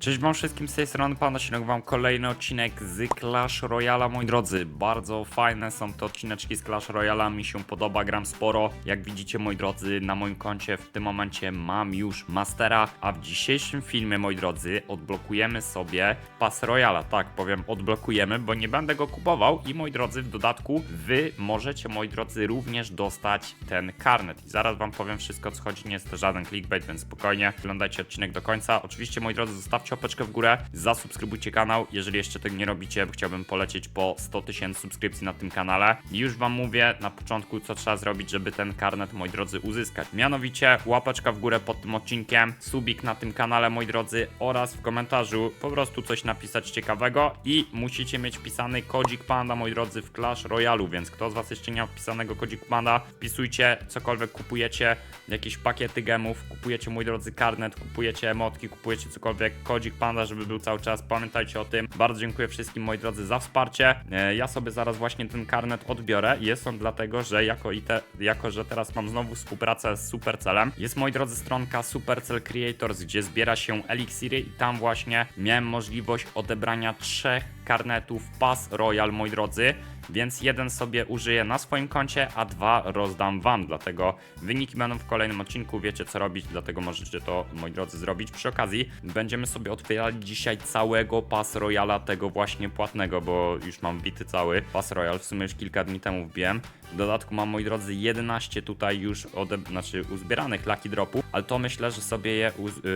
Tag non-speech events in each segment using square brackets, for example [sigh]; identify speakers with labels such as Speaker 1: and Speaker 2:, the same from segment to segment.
Speaker 1: Cześć wam wszystkim, z tej strony Panda Sinek, wam kolejny odcinek z Clash Royala, moi drodzy. Bardzo fajne są te odcineczki z Clash Royala, mi się podoba, gram sporo. Jak widzicie, moi drodzy, na moim koncie w tym momencie mam już Mastera, a w dzisiejszym filmie, moi drodzy, odblokujemy sobie Pas Royala. Tak, powiem odblokujemy, bo nie będę go kupował i moi drodzy, w dodatku wy możecie, moi drodzy, również dostać ten karnet. I zaraz wam powiem wszystko, co chodzi, nie jest to żaden clickbait, więc spokojnie, oglądajcie odcinek do końca. Oczywiście, moi drodzy, zostawcie łapeczkę w górę, zasubskrybujcie kanał, jeżeli jeszcze tego nie robicie, chciałbym polecieć po 100 tysięcy subskrypcji na tym kanale. I już wam mówię na początku, co trzeba zrobić, żeby ten karnet, moi drodzy, uzyskać. Mianowicie, łapeczka w górę pod tym odcinkiem, subik na tym kanale, moi drodzy, oraz w komentarzu po prostu coś napisać ciekawego i musicie mieć wpisany kodzik panda, moi drodzy, w Clash Royalu, więc kto z was jeszcze nie ma wpisanego kodziku panda, wpisujcie cokolwiek kupujecie, jakieś pakiety gemów, kupujecie, moi drodzy, karnet, kupujecie emotki, kupujecie cokolwiek, kodzik panda, żeby był cały czas, pamiętajcie o tym. Bardzo dziękuję wszystkim, moi drodzy, za wsparcie. E, Ja sobie zaraz właśnie ten karnet odbiorę. Jest on dlatego, że jako, i te, jako że teraz mam znowu współpracę z Supercelem, jest, moi drodzy, stronka Supercell Creators, gdzie zbiera się eliksiry i tam właśnie miałem możliwość odebrania trzech karnetów Pass Royal, moi drodzy, więc jeden sobie użyję na swoim koncie, a dwa rozdam wam, dlatego wyniki będą w kolejnym odcinku, wiecie co robić, dlatego możecie to, moi drodzy, zrobić. Przy okazji będziemy sobie otwierali dzisiaj całego Pass Royala, tego właśnie płatnego, bo już mam bity cały Pass Royal, w sumie już kilka dni temu wbiłem. W dodatku mam, moi drodzy, 11 tutaj już ode... znaczy uzbieranych Lucky Dropów, ale to myślę, że sobie je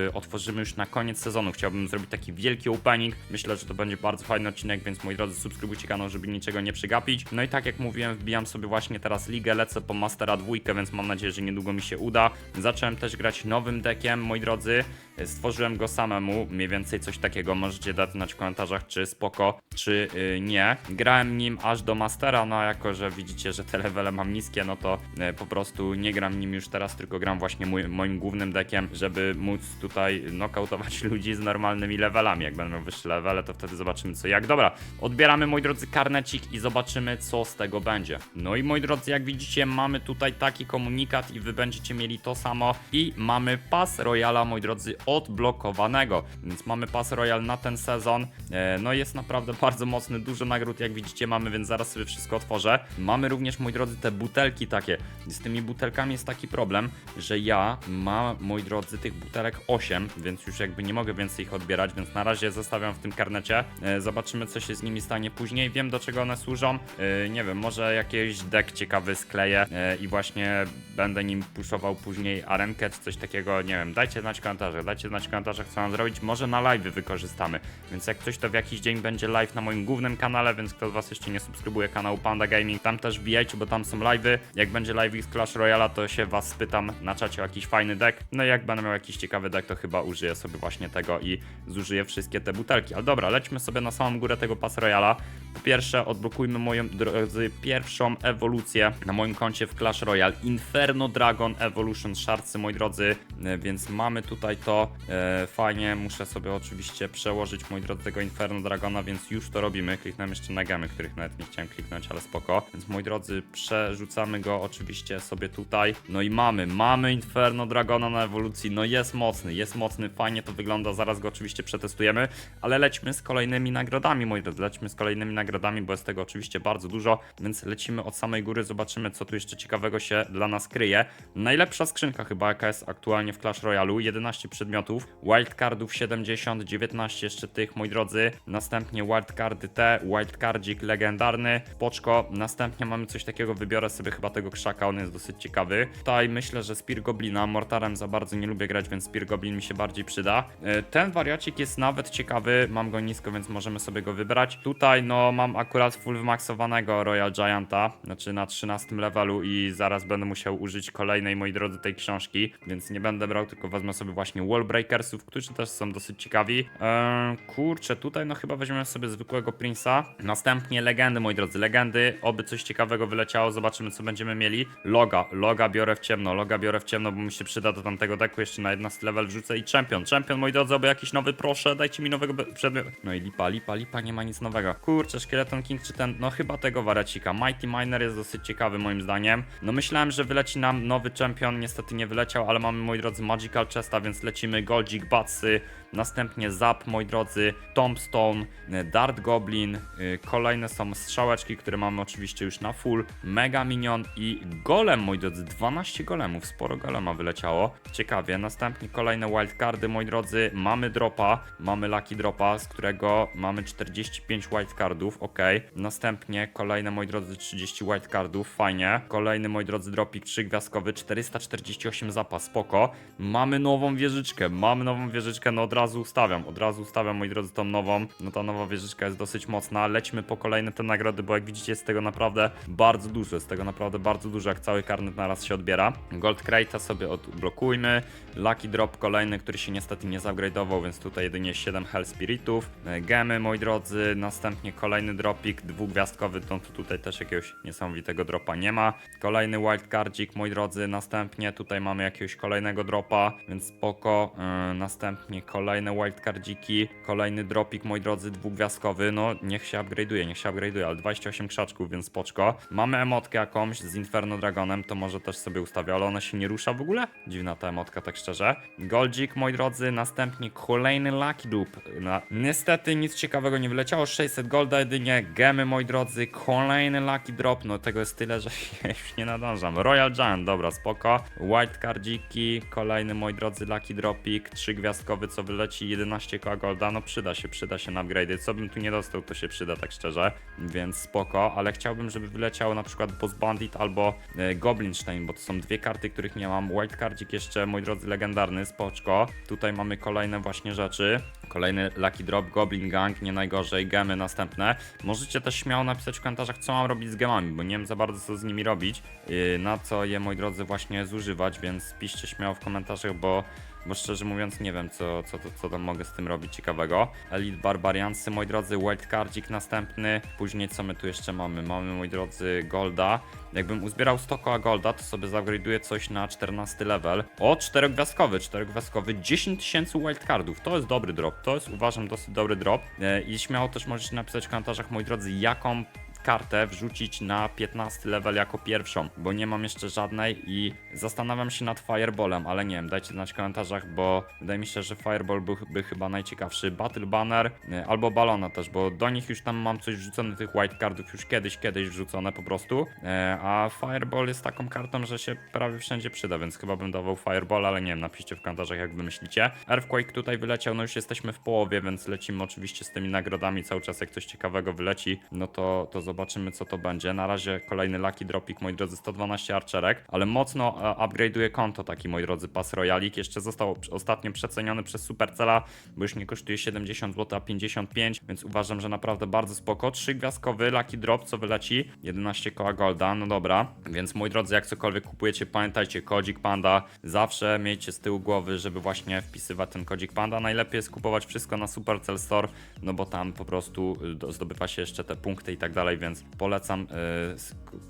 Speaker 1: y, otworzymy już na koniec sezonu. Chciałbym zrobić taki wielki opening. Myślę, że to będzie bardzo fajny odcinek, więc moi drodzy, subskrybujcie kanał, żeby niczego nie przegapić. No i tak jak mówiłem, wbijam sobie właśnie teraz ligę, lecę po Mastera dwójkę, więc mam nadzieję, że niedługo mi się uda. Zacząłem też grać nowym deckiem, moi drodzy. Stworzyłem go samemu, mniej więcej coś takiego. Możecie dać znać w komentarzach, czy spoko, czy y, nie. Grałem nim aż do Mastera, no a jako, że widzicie, że te levele mam niskie, no to y, po prostu nie gram nim już teraz, tylko gram właśnie mój, moim głównym deckiem, żeby móc tutaj nokautować [laughs] ludzi z normalnymi levelami. Jak będą wyższe levele, to wtedy zobaczymy co jak. Dobra, odbieramy, moi drodzy, karnecik i zobaczymy, co z tego będzie. No i moi drodzy, jak widzicie, mamy tutaj taki komunikat i wy będziecie mieli to samo i mamy pas Royala, moi drodzy, odblokowanego. Więc mamy pas Royal na ten sezon. E, no jest naprawdę [laughs] bardzo mocny, dużo nagród, jak widzicie, mamy, więc zaraz sobie wszystko otworzę. Mamy również, moi drodzy, te butelki takie. Z tymi butelkami jest taki problem, że ja mam, moi drodzy, tych butelek 8, więc już jakby nie mogę więcej ich odbierać, więc na razie zostawiam w tym karnecie. E, zobaczymy, co się z nimi stanie później. Wiem, do czego one służą. E, nie wiem, może jakiś deck ciekawy skleję e, i właśnie będę nim puszował później arenkę czy coś takiego. Nie wiem, dajcie znać w komentarzach, dajcie znać w komentarzach, co mam zrobić. Może na live wykorzystamy. Więc jak coś, to w jakiś dzień będzie live na moim głównym kanale, więc kto z Was jeszcze nie subskrybuje kanału Panda Gaming, tam też wbijajcie, bo tam są live'y. Jak będzie live z Clash Royale, to się Was spytam na czacie o jakiś fajny deck. No i jak będę miał jakiś ciekawy deck, to chyba użyję sobie właśnie tego i zużyję wszystkie te butelki. Ale dobra, lećmy sobie na samą górę tego Pass Royala. Pierwsze, odblokujmy moją drodzy pierwszą ewolucję na moim koncie w Clash Royale. Inferno Dragon Evolution Shardsy, moi drodzy, E, więc mamy tutaj to. E, fajnie, muszę sobie oczywiście przełożyć, moi drodzy, tego Inferno Dragona, więc już to robimy. Kliknąłem jeszcze na gemy, których nawet nie chciałem kliknąć, ale spoko. Więc moi drodzy, przerzucamy go oczywiście sobie tutaj. No i mamy, mamy Inferno Dragona na ewolucji. No jest mocny, jest mocny, fajnie to wygląda. Zaraz go oczywiście przetestujemy, ale lećmy z kolejnymi nagrodami, moi drodzy. Lećmy z kolejnymi nagrodami, bo jest tego oczywiście bardzo dużo, więc lecimy od samej góry, zobaczymy, co tu jeszcze ciekawego się dla nas kryje. Najlepsza skrzynka chyba, jaka jest aktualnie w Clash Royale. 11 przedmiotów, wildcardów 70, 19 jeszcze tych, moi drodzy. Następnie wildcardy te, wildcardzik legendarny, poczko. Następnie mamy coś takiego, wybiorę sobie chyba tego krzaka, on jest dosyć ciekawy. Tutaj myślę, że Spear Goblina, Mortarem za bardzo nie lubię grać, więc Spear Goblin mi się bardziej przyda. E, Ten wariacik jest nawet ciekawy, mam go nisko, więc możemy sobie go wybrać. Tutaj no mam akurat full wymaksowanego Royal Gianta, znaczy na 13 levelu i zaraz będę musiał użyć kolejnej, moi drodzy, tej książki, więc nie będę brał, tylko wezmę sobie właśnie Wallbreakersów, którzy też są dosyć ciekawi. Eee, kurczę, tutaj no chyba weźmiemy sobie zwykłego Prince'a. Następnie legendy, moi drodzy, legendy. Oby coś ciekawego wyleciało, zobaczymy co będziemy mieli. Loga, loga biorę w ciemno, loga biorę w ciemno, bo mi się przyda do tamtego deku jeszcze na 11 level wrzucę i champion. Champion, moi drodzy, oby jakiś nowy, proszę, dajcie mi nowego przedmiotu. No i lipa, lipa, lipa, nie ma nic nowego. Kurczę, Skeleton King czy ten, no chyba tego waracika. Mighty Miner jest dosyć ciekawy moim zdaniem. No myślałem, że wyleci nam nowy champion, niestety nie wyleciał, ale mamy, moi drodzy, Magical Chesta, więc lecimy Goldzik, Batsy, następnie Zap, moi drodzy, Tombstone, y, Dart Goblin, y, kolejne są strzałeczki, które mamy oczywiście już na full, Mega Minion i Golem, moi drodzy, 12 golemów, sporo golema wyleciało, ciekawie, następnie kolejne wildcardy, moi drodzy, mamy dropa, mamy lucky dropa, z którego mamy 45 wildcardów, ok, następnie kolejne, moi drodzy, 30 wildcardów, fajnie, kolejny, moi drodzy, dropik 3 gwiazdkowy, 448 zapas, spoko, mamy nową wieżyczkę, mamy nową wieżyczkę, no od razu ustawiam, od razu ustawiam, moi drodzy, tą nową, no ta nowa wieżyczka jest dosyć mocna, lećmy po kolejne te nagrody, bo jak widzicie jest tego naprawdę bardzo dużo, jest tego naprawdę bardzo dużo, jak cały karnet naraz się odbiera. Gold Crate'a sobie odblokujmy, Lucky Drop kolejny, który się niestety nie zupgrade'ował, więc tutaj jedynie 7 Hell Spiritów, E, gemy, moi drodzy, następnie kolejny dropik, dwugwiazdkowy, to tutaj też jakiegoś niesamowitego dropa nie ma, kolejny wildcardzik, moi drodzy, następnie tutaj mamy jakiegoś kolejnego dropa, więc spoko, Yy, następnie kolejne wildcardziki, kolejny dropik, moi drodzy, dwugwiazdkowy, no niech się upgrade'uje, niech się upgrade'uje, ale 28 krzaczków, więc spoczko. Mamy emotkę jakąś z Inferno Dragonem, to może też sobie ustawię, ale ona się nie rusza w ogóle? Dziwna ta emotka, tak szczerze. Goldzik, moi drodzy, następnie kolejny Lucky Dupe. Na... Niestety nic ciekawego nie wyleciało, 600 golda jedynie, gemy, moi drodzy, kolejny Lucky Drop, no tego jest tyle, że [laughs] już nie nadążam. Royal Giant, dobra, spoko. White cardziki, kolejny, moi drodzy, Lucky Dropik, 3 gwiazdkowy, co wyleci, 11 koła golda, no przyda się, przyda się na upgrade. Co bym tu nie dostał, to się przyda, tak szczerze, więc spoko, ale chciałbym, żeby wyleciało na przykład Boss Bandit albo e, Goblinstein, bo to są dwie karty, których nie mam. White cardzik jeszcze, moi drodzy, legendarny, spoczko. Tutaj mamy kolejne właśnie rzeczy. Kolejny Lucky Drop, Goblin Gang, nie najgorzej, gemy następne. Możecie też śmiało napisać w komentarzach, co mam robić z gemami, bo nie wiem za bardzo, co z nimi robić, yy, na co je, moi drodzy, właśnie zużywać, więc piszcie śmiało w komentarzach, bo bo szczerze mówiąc nie wiem, co, co, to- co tam mogę z tym robić ciekawego. Elite Barbariansy, moi drodzy, Wildcardzik następny. Później co my tu jeszcze mamy? Mamy, moi drodzy, Golda. Jakbym uzbierał 100 koła Golda, to sobie zupgrade'uję coś na 14 level. O, czterogwiazdkowy, czterogwiazdkowy, 10 tysięcy wildcardów. To jest dobry drop, to jest uważam dosyć dobry drop. E, I śmiało też możecie napisać w komentarzach, moi drodzy, jaką kartę wrzucić na 15 level jako pierwszą, bo nie mam jeszcze żadnej i zastanawiam się nad Fireballem, ale nie wiem, dajcie znać w komentarzach, bo wydaje mi się, że Fireball byłby chyba najciekawszy. Battle Banner y, albo Balona też, bo do nich już tam mam coś wrzucone, tych white cardów już kiedyś, kiedyś wrzucone po prostu, E, a Fireball jest taką kartą, że się prawie wszędzie przyda, więc chyba bym dawał Fireball, ale nie wiem, napiszcie w komentarzach jak wy myślicie. Earthquake tutaj wyleciał, no już jesteśmy w połowie, więc lecimy oczywiście z tymi nagrodami cały czas, jak coś ciekawego wyleci, no to, to zobaczymy co to będzie. Na razie kolejny Lucky Dropik, moi drodzy, 112 archerek, ale mocno e, upgrade'uje konto taki, moi drodzy, pas Royalik. Jeszcze został ostatnio przeceniony przez Supercella, bo już nie kosztuje 70 zł, a 55, więc uważam, że naprawdę bardzo spoko. 3 gwiazdkowy Lucky Drop, co wyleci, 11 koła golda, no dobra. Więc moi drodzy, jak cokolwiek kupujecie, pamiętajcie, kodzik panda, zawsze miejcie z tyłu głowy, żeby właśnie wpisywać ten kodzik panda. Najlepiej jest kupować wszystko na Supercell Store, no bo tam po prostu y, do- zdobywa się jeszcze te punkty i tak dalej, więc polecam y,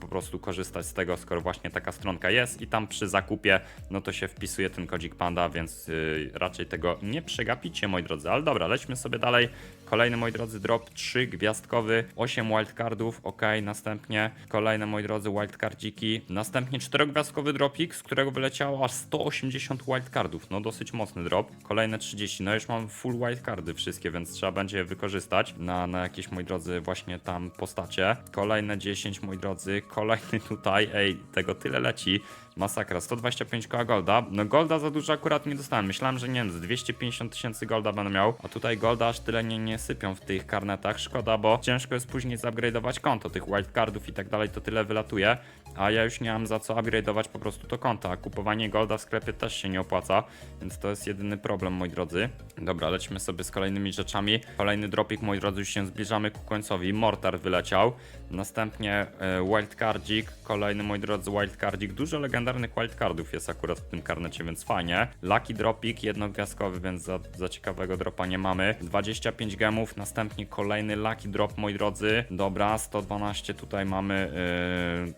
Speaker 1: po prostu korzystać z tego, skoro właśnie taka stronka jest i tam przy zakupie, no to się wpisuje ten kodzik panda, więc y, raczej tego nie przegapicie, moi drodzy. Ale dobra, lećmy sobie dalej. Kolejny, moi drodzy, drop 3 gwiazdkowy, 8 wildcardów, ok, następnie kolejne, moi drodzy, wildcardziki, następnie 4 gwiazdkowy dropik, z którego wyleciało aż 180 wildcardów, no dosyć mocny drop, kolejne 30, no już mam full wildcardy wszystkie, więc trzeba będzie je wykorzystać na, na jakieś, moi drodzy, właśnie tam postacie, kolejne 10, moi drodzy, kolejny tutaj, ej, tego tyle leci, Masakra, 125 koła golda. No golda za dużo akurat nie dostałem. Myślałem, że nie wiem, z 250 tysięcy golda będę miał, a tutaj golda aż tyle nie, nie sypią w tych karnetach. Szkoda, bo ciężko jest później zupgrade'ować konto. Tych wildcardów i tak dalej to tyle wylatuje, a ja już nie mam za co upgrade'ować po prostu to konto, a kupowanie golda w sklepie też się nie opłaca, więc to jest jedyny problem, moi drodzy. Dobra, lećmy sobie z kolejnymi rzeczami. Kolejny dropik, moi drodzy, już się zbliżamy ku końcowi. Mortar wyleciał. Następnie e, wildcardzik, kolejny, moi drodzy, wildcardzik. Dużo legendarnych wildcardów jest akurat w tym karnecie, więc fajnie. Lucky dropik, jednogwiazdkowy, więc za, za ciekawego dropa nie mamy. 25 gemów, następnie kolejny lucky drop, moi drodzy. Dobra, 112 tutaj mamy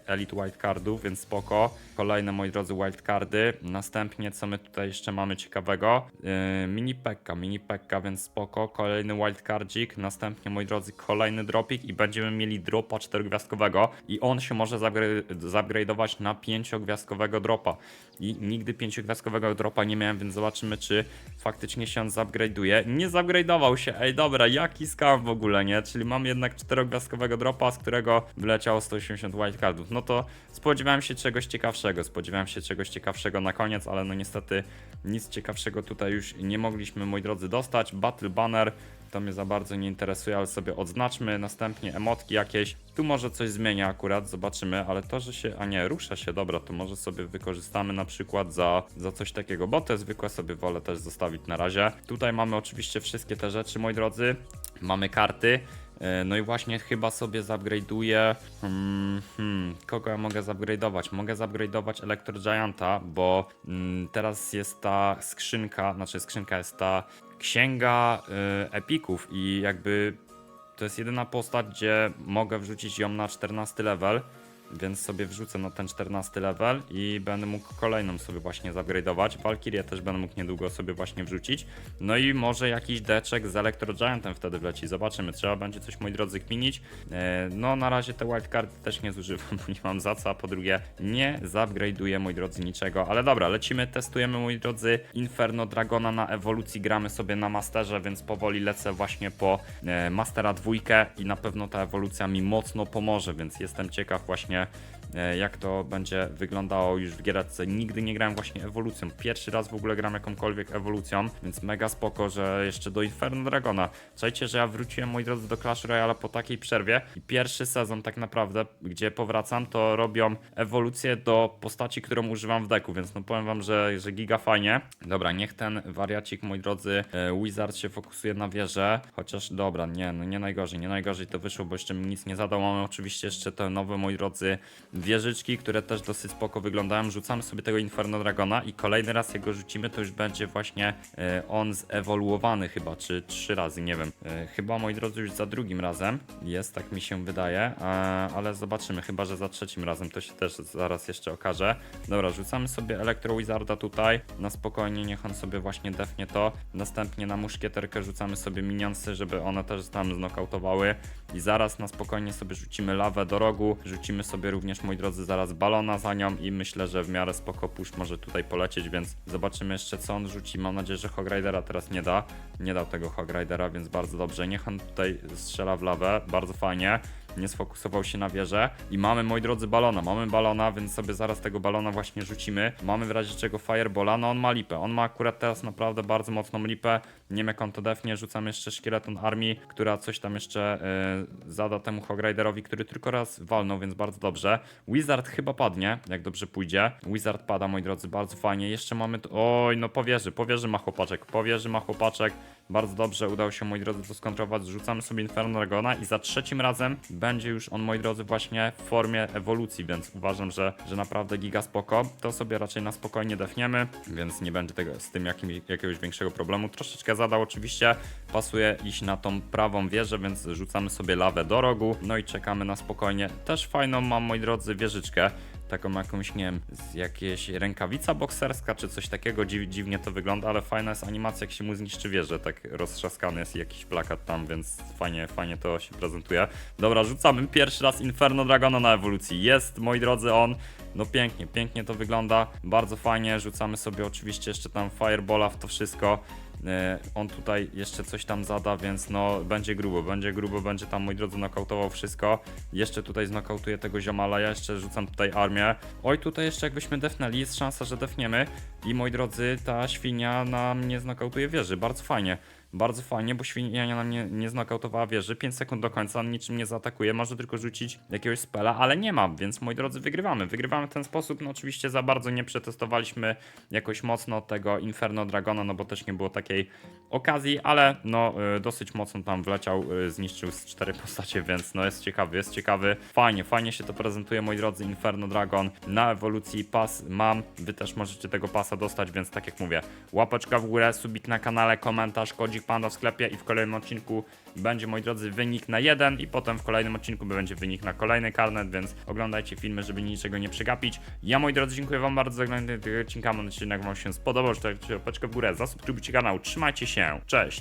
Speaker 1: e, elite wildcardów, więc spoko. Kolejne, moi drodzy, wildcardy. Następnie, co my tutaj jeszcze mamy ciekawego? Yy, mini pekka, mini pekka, więc spoko. Kolejny wildcardzik. Następnie, moi drodzy, kolejny dropik i będziemy mieli dropa czterogwiazdkowego i on się może zupgra- zupgrade'ować na pięciogwiazdkowy pięciogwiazdkowego dropa. I nigdy pięciogwiazdkowego dropa nie miałem, więc zobaczymy, czy faktycznie się on zupgrade'uje. Nie zupgrade'ował się, ej dobra, jaki scam w ogóle, nie? Czyli mam jednak czterogwiazdkowego dropa, z którego wyleciało 180 wildcardów. No to spodziewałem się czegoś ciekawszego, spodziewałem się czegoś ciekawszego na koniec, ale no niestety nic ciekawszego tutaj już nie mogliśmy, moi drodzy, dostać. Battle Banner to mnie za bardzo nie interesuje, ale sobie odznaczmy. Następnie emotki jakieś. Tu może coś zmienia akurat, zobaczymy, ale to, że się, a nie, rusza się, dobra, to może sobie wykorzystamy na przykład za, za coś takiego, bo te zwykłe sobie wolę też zostawić na razie. Tutaj mamy oczywiście wszystkie te rzeczy, moi drodzy. Mamy karty. E, No i właśnie chyba sobie zupgrade'uję. Hmm, hmm, kogo ja mogę zupgrade'ować? Mogę zupgrade'ować Electro Gianta, bo mm, teraz jest ta skrzynka, znaczy skrzynka jest ta księga y, epików i jakby to jest jedyna postać, gdzie mogę wrzucić ją na 14 level. Więc sobie wrzucę na ten 14 level i będę mógł kolejną sobie właśnie zupgrade'ować. Valkyrie też będę mógł niedługo sobie właśnie wrzucić. No i może jakiś deczek z Electro Giantem wtedy wleci. Zobaczymy, trzeba będzie coś moi drodzy kminić. E, no na razie te wildcardy też nie zużywam, [laughs] bo nie mam za co, a po drugie nie zupgrade'uję moi drodzy niczego. Ale dobra, lecimy, testujemy moi drodzy Inferno Dragona na ewolucji, gramy sobie na Masterze, więc powoli lecę właśnie po e, Mastera dwójkę i na pewno ta ewolucja mi mocno pomoże, więc jestem ciekaw właśnie e, jak to będzie wyglądało już w gierce. Nigdy nie grałem właśnie ewolucją. Pierwszy raz w ogóle gram jakąkolwiek ewolucją, więc mega spoko, że jeszcze do Inferno Dragona. Słuchajcie, że ja wróciłem, moi drodzy, do Clash Royale po takiej przerwie i pierwszy sezon tak naprawdę, gdzie powracam, to robią ewolucję do postaci, którą używam w deku, więc no powiem wam, że, że giga fajnie. Dobra, niech ten wariacik, moi drodzy, e, Wizard się fokusuje na wieżę, chociaż dobra, nie, no nie najgorzej, nie najgorzej to wyszło, bo jeszcze mi nic nie zadał. Mamy oczywiście jeszcze te nowe, moi drodzy, wieżyczki, które też dosyć spoko wyglądają. Rzucamy sobie tego Inferno Dragona i kolejny raz jak go rzucimy, to już będzie właśnie e, on zewoluowany chyba, czy trzy razy, nie wiem. E, chyba, moi drodzy, już za drugim razem jest, tak mi się wydaje, e, ale zobaczymy, chyba, że za trzecim razem to się też zaraz jeszcze okaże. Dobra, rzucamy sobie Elektro Wizarda tutaj, na spokojnie, niech on sobie właśnie defnie to. Następnie na muszkieterkę rzucamy sobie minionsy, żeby one też tam znokautowały i zaraz na spokojnie sobie rzucimy lawę do rogu, rzucimy sobie również, moi drodzy, zaraz balona za nią i myślę, że w miarę spoko może tutaj polecieć, więc zobaczymy jeszcze co on rzuci. Mam nadzieję, że Hog Ridera teraz nie da. Nie dał tego Hog Ridera, więc bardzo dobrze. Niech on tutaj strzela w lawę, bardzo fajnie nie sfokusował się na wieżę. I mamy, moi drodzy, balona. Mamy balona, więc sobie zaraz tego balona właśnie rzucimy. Mamy w razie czego Firebola. No on ma lipę. On ma akurat teraz naprawdę bardzo mocną lipę. Nie wiem jak on to defnie. Rzucam jeszcze szkieleton armii, która coś tam jeszcze yy, zada temu Hogriderowi, który tylko raz walnął, więc bardzo dobrze. Wizard chyba padnie, jak dobrze pójdzie. Wizard pada, moi drodzy, bardzo fajnie. Jeszcze mamy... tu- Oj, no powierzy, powierzy ma chłopaczek. Powierzy ma chłopaczek. Bardzo dobrze udało się, moi drodzy, to skontrować. Zrzucamy sobie Inferno Dragona i za trzecim razem będzie już on, moi drodzy, właśnie w formie ewolucji, więc uważam, że, że naprawdę giga spoko. To sobie raczej na spokojnie defniemy, więc nie będzie tego, z tym jakim, jakiegoś większego problemu. Troszeczkę zadał oczywiście, pasuje iść na tą prawą wieżę, więc rzucamy sobie lawę do rogu, no i czekamy na spokojnie. Też fajną mam, moi drodzy, wieżyczkę taką jakąś, nie wiem, jakieś rękawica bokserska czy coś takiego, Dziw, dziwnie to wygląda, ale fajna jest animacja, jak się mu zniszczy wieżę, tak roztrzaskany jest jakiś plakat tam, więc fajnie, fajnie to się prezentuje. Dobra, rzucamy pierwszy raz Inferno Dragona na ewolucji. Jest, moi drodzy, on. No pięknie, pięknie to wygląda, bardzo fajnie, rzucamy sobie oczywiście jeszcze tam Firebola w to wszystko. E, On tutaj jeszcze coś tam zada, więc no będzie grubo, będzie grubo, będzie tam moi drodzy nokautował wszystko. Jeszcze tutaj znokautuję tego ziomala, ja jeszcze rzucam tutaj armię. Oj, tutaj jeszcze jakbyśmy defnęli, jest szansa, że defniemy. I moi drodzy, ta świnia nam nie znokautuje wieży, bardzo fajnie. Bardzo fajnie, bo świnia nam nie, nie znokautowała wieży. 5 sekund do końca, niczym nie zaatakuje, może tylko rzucić jakiegoś spela, ale nie ma, więc moi drodzy, wygrywamy. Wygrywamy w ten sposób, no oczywiście za bardzo nie przetestowaliśmy jakoś mocno tego Inferno Dragona, no bo też nie było takiej okazji, ale no y, dosyć mocno tam wleciał, y, zniszczył z cztery postacie, więc no jest ciekawy, jest ciekawy. Fajnie, fajnie się to prezentuje, moi drodzy, Inferno Dragon. Na ewolucji pas mam, wy też możecie tego pasa dostać, więc tak jak mówię, łapeczka w górę, subik na kanale, komentarz, kodzik panda w sklepie i w kolejnym odcinku będzie, moi drodzy, wynik na jeden i potem w kolejnym odcinku będzie wynik na kolejny karnet, więc oglądajcie filmy, żeby niczego nie przegapić. Ja, moi drodzy, dziękuję wam bardzo za oglądanie tego odcinka, mam nadzieję, że wam się spodobał, że dajcie łapeczkę w górę, zasubskrybujcie kanał, trzymajcie się, cześć!